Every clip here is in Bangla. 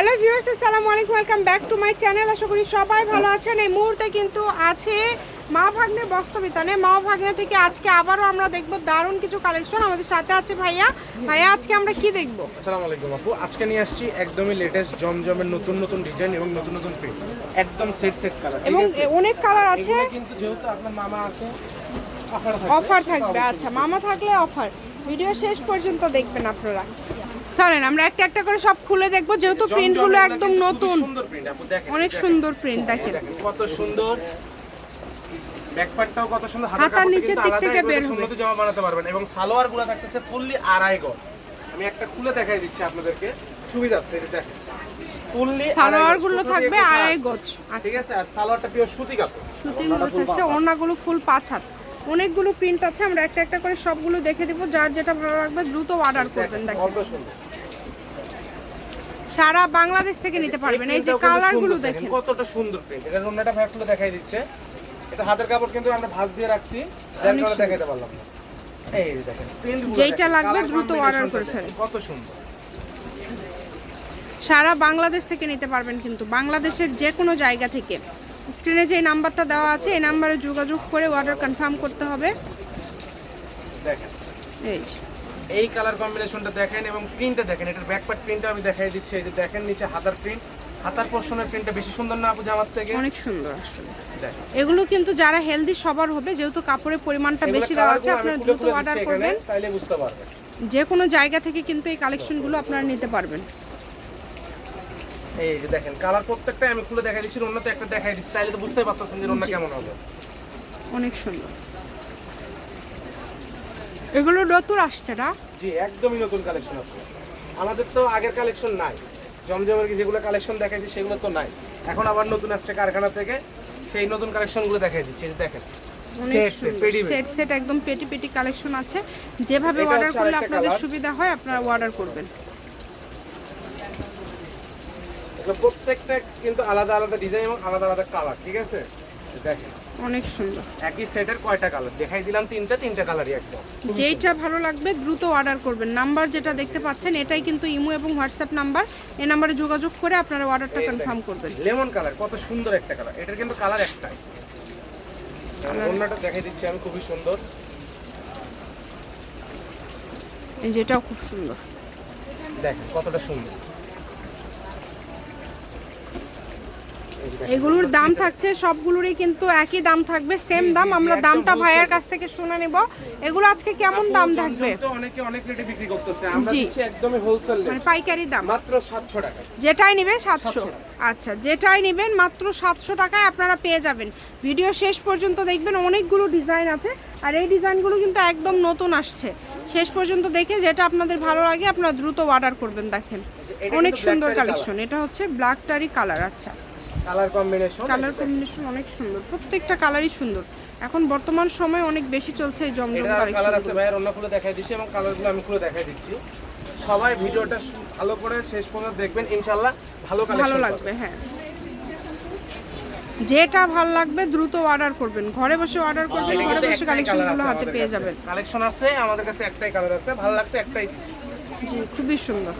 হ্যালো ভিউয়ার্স আসসালামু আলাইকুম। Welcome back to my channel আশা করি সবাই ভালো আছেন। এই মুহূর্তে কিন্তু আছে মা ভাগ্নে বস্ত্রবিতানে মা ভাগ্নে থেকে আজকে আবারও আমরা দেখব দারুণ কিছু কালেকশন আমাদের সাথে আছে ভাইয়া। ভাইয়া আজকে আমরা কি দেখব? আসসালামু আলাইকুম আপু। আজকে নিয়ে আসছি একদমই লেটেস্ট জমজমের নতুন নতুন ডিজাইন এবং নতুন নতুন প্রিন্ট একদম সেট সেট কালার এবং অনেক কালার আছে। কিন্তু যেহেতু আপনার মামা আছে অফার অফার থাকবে আচ্ছা। মামা থাকলে অফার ভিডিও শেষ পর্যন্ত দেখবেন আপনারা। চলেন আমরা একটা একটা করে সব খুলে দেখব যেহেতু প্রিন্টগুলো একদম নতুন। অনেক সুন্দর প্রিন্ট দেখেন। কত সুন্দর। ব্যাকপার্টটাও কত সুন্দর হাতার কাপড়টা দিক থেকে বের হবে। সুন্নতি জামা বানাতে পারবেন। এবং সালোয়ার থাকতেছে ফুললি আড়াই গজ। আমি একটা খুলে দেখাই দিচ্ছি আপনাদেরকে সুবিধার্থে এটা দেখেন। ফুললি সালোয়ার থাকবে আড়াই গজ ঠিক আছে আর সালোয়ারটা পিওর সুতি কাপড়। শুটিংগুলো থাকছে ওড়নাগুলো ফুল পাঁচ হাত। অনেকগুলো প্রিন্ট আছে আমরা একটা একটা করে সবগুলো দেখে দিব যার যেটা ভালো লাগবে দ্রুত অর্ডার করবেন দেখেন। সারা বাংলাদেশ থেকে নিতে পারবেন। এই যে কালারগুলো সুন্দর দেখেন। কতটা সুন্দর প্রিন্ট এটা অন্যটা ভাগ খুলে দেখাই দিচ্ছে। এটা হাতের কাপড় কিন্তু আমরা ভাঁজ দিয়ে রাখছি। যার কারণে দেখাইতে পারলাম না। এই দেখেনগুলো লাগবে দ্রুত অর্ডার করে ফেলেন। কত সুন্দর। সারা বাংলাদেশ থেকে নিতে পারবেন কিন্তু। বাংলাদেশের যে কোনো জায়গা থেকে। স্ক্রিনে যে নাম্বারটা দেওয়া আছে এই নাম্বারে যোগাযোগ করে অর্ডার কনফার্ম করতে হবে। দেখেন। এই। এই কালার কম্বিনেশনটা দেখেন এবং প্রিন্টটা দেখেন। এটার ব্যাক পার্ট প্রিন্টটা আমি দেখাই দিচ্ছি। এই যে দেখেন নিচে হাতার প্রিন্ট হাতার পোর্শনের প্রিন্টটা বেশি সুন্দর না আপু জামার থেকে? অনেক সুন্দর আসলে। এগুলো কিন্তু যারা হেলদি সবার হবে যেহেতু কাপড়ের পরিমাণটা বেশি দেওয়া আছে আপনারা দ্রুত অর্ডার করবেন। তাইলে বুঝতে পারবেন। যে কোনো জায়গা থেকে কিন্তু এই কালেকশনগুলো আপনারা নিতে পারবেন। এই যে দেখেন কালার প্রত্যেকটা আমি খুলে দেখাই দিচ্ছি অন্য তো একটা দেখাই দিচ্ছি তাইলে তো বুঝতেই পারতেছেন যে অন্য কেমন হবে। অনেক সুন্দর। এগুলো নতুন আসছে না? জি একদমই নতুন কালেকশন আছে। আমাদের তো আগের কালেকশন নাই। জমজমের যেগুলো কালেকশন দেখাইছি সেগুলো তো নাই। এখন আবার নতুন আসছে কারখানা থেকে। সেই নতুন কালেকশনগুলো দেখাই দিচ্ছি দেখেন। অনেক Set, set, পেটি সেট সেট একদম পেটি পেটি কালেকশন আছে। যেভাবে অর্ডার করলে আরেকটা আপনাদের সুবিধা হয় আপনারা অর্ডার করবেন। প্রত্যেকটা কিন্তু আলাদা আলাদা ডিজাইন এবং আলাদা আলাদা কালার ঠিক আছে? দেখেন। অনেক সুন্দর। একই সেটের কয়টা কালার দেখাই দিলাম তিনটা তিনটা কালারই একদম যেইটা ভালো লাগবে দ্রুত অর্ডার করবেন। নাম্বার যেটা দেখতে পাচ্ছেন এটাই কিন্তু ইমো এবং হোয়াটসঅ্যাপ নাম্বার এই নাম্বারে যোগাযোগ করে আপনারা অর্ডারটা কনফার্ম করবেন। লেমন কালার কত সুন্দর একটা কালার এটার কিন্তু কালার একটাই। অন্যটা দেখাই দিচ্ছি আমি খুবই সুন্দর। এই যেটাও খুব সুন্দর। দেখেন কতটা সুন্দর এই যে দেখেন। এগুলোর দাম থাকছে সবগুলোরই কিন্তু একই দাম থাকবে সেম দাম। আমরা দামটা ভাইয়ার কাছ থেকে শুনে নেব। এগুলো আজকে কেমন দাম থাকবে? তো অনেকে অনেক রেটে বিক্রি করতেছে। আমরা দিচ্ছি একদমই হোলসেল মানে পাইকারি দাম। মাত্র 700 টাকা। যেটাই নেবে সাতশো। আচ্ছা যেটাই নেবেন মাত্র সাতশো টাকায় আপনারা পেয়ে যাবেন। ভিডিও শেষ পর্যন্ত দেখবেন অনেকগুলো ডিজাইন আছে আর এই ডিজাইনগুলো কিন্তু একদম নতুন আসছে। শেষ পর্যন্ত দেখে যেটা আপনাদের ভালো লাগে আপনারা দ্রুত অর্ডার করবেন দেখেন। অনেক সুন্দর কালেকশন এটা হচ্ছে ব্ল্যাক টারি কালার আচ্ছা। কালার কম্বিনেশন কালার কম্বিনেশন অনেক সুন্দর। প্রত্যেকটা কালারই সুন্দর। এখন বর্তমান সময় অনেক বেশি চলছে এই জমজম কালার আছে ভাইয়ের অন্য খুলে দেখাই দিচ্ছি এবং কালারগুলো আমি খুলে দেখাই দিচ্ছি। সবাই ভিডিওটা ভালো করে শেষ পর্যন্ত দেখবেন ইনশাআল্লাহ ভালো ভালো লাগবে হ্যাঁ। যেটা ভালো লাগবে দ্রুত অর্ডার করবেন। ঘরে বসে অর্ডার করবেন ঘরে বসে কালেকশনগুলো হাতে পেয়ে যাবেন। কালেকশন আছে আমাদের কাছে একটাই কালার আছে ভালো লাগছে একটাই। জি খুবই সুন্দর।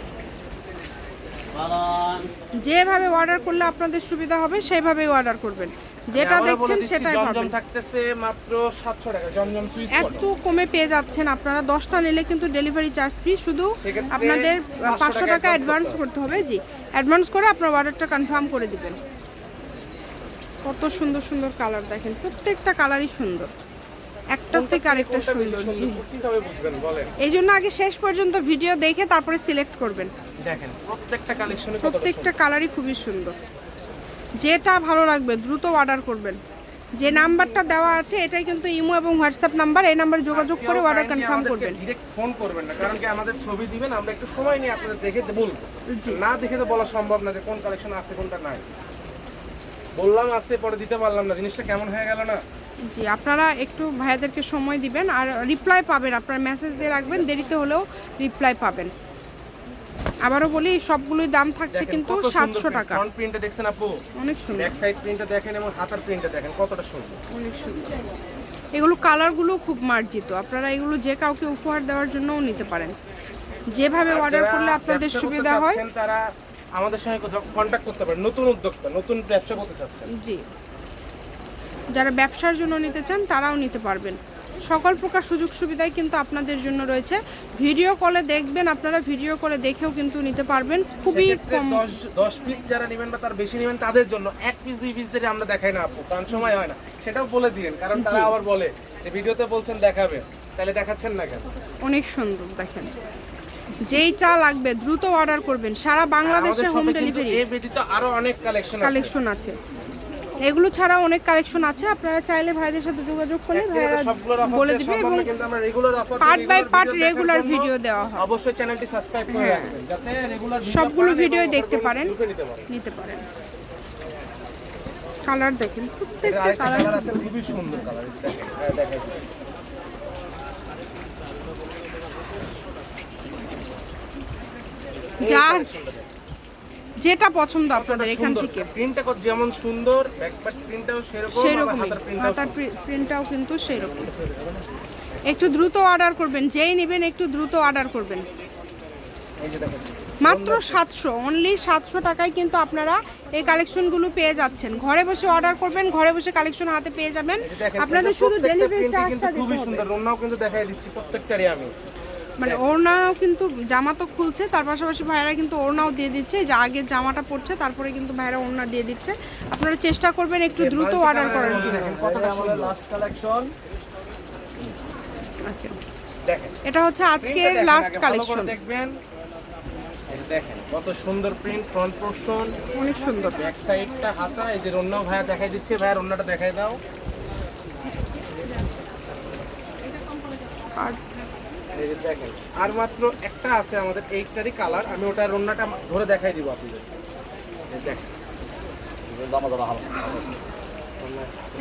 যেভাবে অর্ডার করলে আপনাদের সুবিধা হবে সেইভাবেই অর্ডার করবেন। যেটা আবারও বলে দেখছেন সেটাই পাবেন। থাকতেছে মাত্র 700 টাকা জমজম সুইচ এত কমে পেয়ে যাচ্ছেন আপনারা। দশটা নিলে কিন্তু ডেলিভারি চার্জ ফ্রি শুধু আপনাদের 500 পাঁচশো টাকা টাকা অ্যাডভান্স করতে হবে জি। অ্যাডভান্স করে আপনার অর্ডারটা কনফার্ম করে দিবেন। কত সুন্দর সুন্দর কালার দেখেন। প্রত্যেকটা কালারই সুন্দর। একটার থেকে আরেকটা সুন্দর এই জন্য আগে শেষ পর্যন্ত ভিডিও দেখে তারপরে সিলেক্ট করবেন। দেখেন প্রত্যেকটা কালেকশনে প্রত্যেকটা কালারই খুবই সুন্দর। যেটা ভালো লাগবে দ্রুত অর্ডার করবেন। যে নাম্বারটা দেওয়া আছে এটাই কিন্তু ইমো এবং হোয়াটসঅ্যাপ নাম্বার। এই নাম্বারে যোগাযোগ করে অর্ডার কনফার্ম করবেন। ডাইরেক্ট ফোন করবেন না কারণ কি আমাদের ছবি দিবেন আমরা একটু সময় নিয়ে আপনাদের দেখে বলব। না দেখে তো বলা সম্ভব না যে কোন কালেকশন আছে কোনটা নাই। বললাম আছে পরে দিতে পারলাম না জিনিসটা কেমন হয়ে গেল না? জি আপনারা একটু ভাইয়াদেরকে সময় দিবেন আর রিপ্লাই পাবেন আপনারা মেসেজ দিয়ে রাখবেন দেরিতে হলেও রিপ্লাই পাবেন। আবারও বলি সবগুলোই দাম থাকছে কিন্তু সাতশো টাকা। ফ্রন্ট প্রিন্টটা দেখছেন আপু? অনেক সুন্দর। ব্যাক সাইড প্রিন্টটা দেখেন এবং হাতার প্রিন্টটা দেখেন কতটা সুন্দর। অনেক সুন্দর। এগুলো কালারগুলো খুব মার্জিত। আপনারা এগুলো যে কাউকে উপহার দেওয়ার জন্যও নিতে পারেন। যেভাবে অর্ডার করলে আপনাদের সুবিধা হয়। তারা আমাদের সঙ্গে কন্ট্যাক্ট করতে পারেন। নতুন উদ্যোক্তা নতুন ব্যবসা করতে চাচ্ছেন। জি। যারা ব্যবসার জন্য নিতে চান তারাও নিতে পারবেন। সকল প্রকার সুযোগ সুবিধাই কিন্তু আপনাদের জন্য রয়েছে। ভিডিও কলে দেখবেন আপনারা ভিডিও কলে দেখেও কিন্তু নিতে পারবেন। খুবই কম। দশ দশ পিস যারা নেবেন বা তার বেশি নেবেন তাদের জন্য এক পিস দুই পিস ধরে আমরা দেখাই না আপু কারণ সময় হয় না। সেটাও বলে দিন কারণ তারা আবার বলে যে ভিডিওতে বলছেন দেখাবেন তাহলে দেখাচ্ছেন না কেন? অনেক সুন্দর দেখেন। যেই চা লাগবে দ্রুত অর্ডার করবেন। সারা বাংলাদেশে হোম ডেলিভারি এই ব্যতীত আরও অনেক কালেকশন আছে। কালেকশন আছে। এগুলো ছাড়াও অনেক কালেকশন আছে। আপনারা চাইলে ভাইদের সাথে যোগাযোগ করলে ভাইরা বলে দিবে এবং part by part regular video দেওয়া হয়। অবশ্যই চ্যানেলটি সাবস্ক্রাইব করে হ্যাঁ। রাখবেন যাতে রেগুলার সবগুলো ভিডিও দেখতে পারেন নিতে পারেন। কালার দেখেন প্রত্যেকটা কালার আছে খুবই সুন্দর কালার দেখেন হ্যাঁ। যার যেটা পছন্দ আপনাদের এখান থেকে। প্রিন্টটা কত যেমন সুন্দর ব্যাকপ্যাক প্রিন্টটাও সেরকম আবার সেরকমই। হাতার প্রিন্টটাও কিন্তু সেরকম। একটু দ্রুত অর্ডার করবেন। যেই নেবেন একটু দ্রুত অর্ডার করবেন। মাত্র সাতশো অনলি সাতশো টাকায় কিন্তু আপনারা এই কালেকশনগুলো পেয়ে যাচ্ছেন। ঘরে বসে অর্ডার করবেন ঘরে বসে কালেকশন হাতে পেয়ে যাবেন। আপনাদের শুধু ডেলিভারি চার্জটা দিতে হবে খুবই সুন্দর। রোনাও কিন্তু দেখাই দিচ্ছি প্রত্যেকটারই আমি। মানে ওড়নাও কিন্তু জামা তো খুলছে তার পাশাপাশি ভাইয়েরা কিন্তু ওড়নাও দিয়ে দিচ্ছে যে আগের জামাটা পড়ছে তারপরে কিন্তু ভাইয়েরা ওড়না দিয়ে দিচ্ছে। আপনারা চেষ্টা করবেন একটু দ্রুত অর্ডার করার জন্য। কালেকশন আচ্ছা। এটা হচ্ছে আজকের লাস্ট কালেকশন দেখবেন। দেখেন কত সুন্দর প্রিন্ট ফ্রন্ট পোর্শন অনেক সুন্দর। ব্যাক সাইডটা হাতা এই যে রন্নাও ভাইয়া দেখাই দিচ্ছে ভাইয়ার রন্নাটা দেখাই দাও। আর দেখেন আর মাত্র একটা আছে আমাদের এইটারই কালার আমি ওটা রন্নাটা ধরে দেখাই দিব আপনাদের। দেখেন।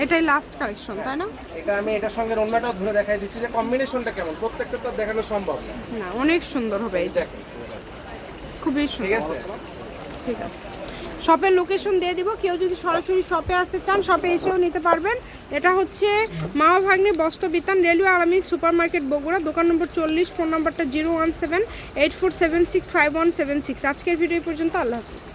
এটাই লাস্ট কালেকশন তাই না? এটা আমি এটার সঙ্গে রন্নাটাও ধরে দেখাই দিচ্ছি যে কম্বিনেশনটা কেমন। প্রত্যেকটা তো দেখানো সম্ভব না। অনেক সুন্দর হবে এই দেখেন। খুবই ঠিক সুন্দর। আছে? ঠিক আছে। শপের লোকেশন দিয়ে দিব। কেউ যদি সরাসরি শপে আসতে চান শপে এসেও নিতে পারবেন। এটা হচ্ছে মামা ভাগ্নে বস্ত্র বিতান রেলওয়ে আলামী সুপার মার্কেট বগুড়া, দোকান নম্বর চল্লিশ, ফোন নম্বরটা zero one seven, eight four seven six five one seven six. আজকের ভিডিও পর্যন্ত, আল্লাহ হাফিজ।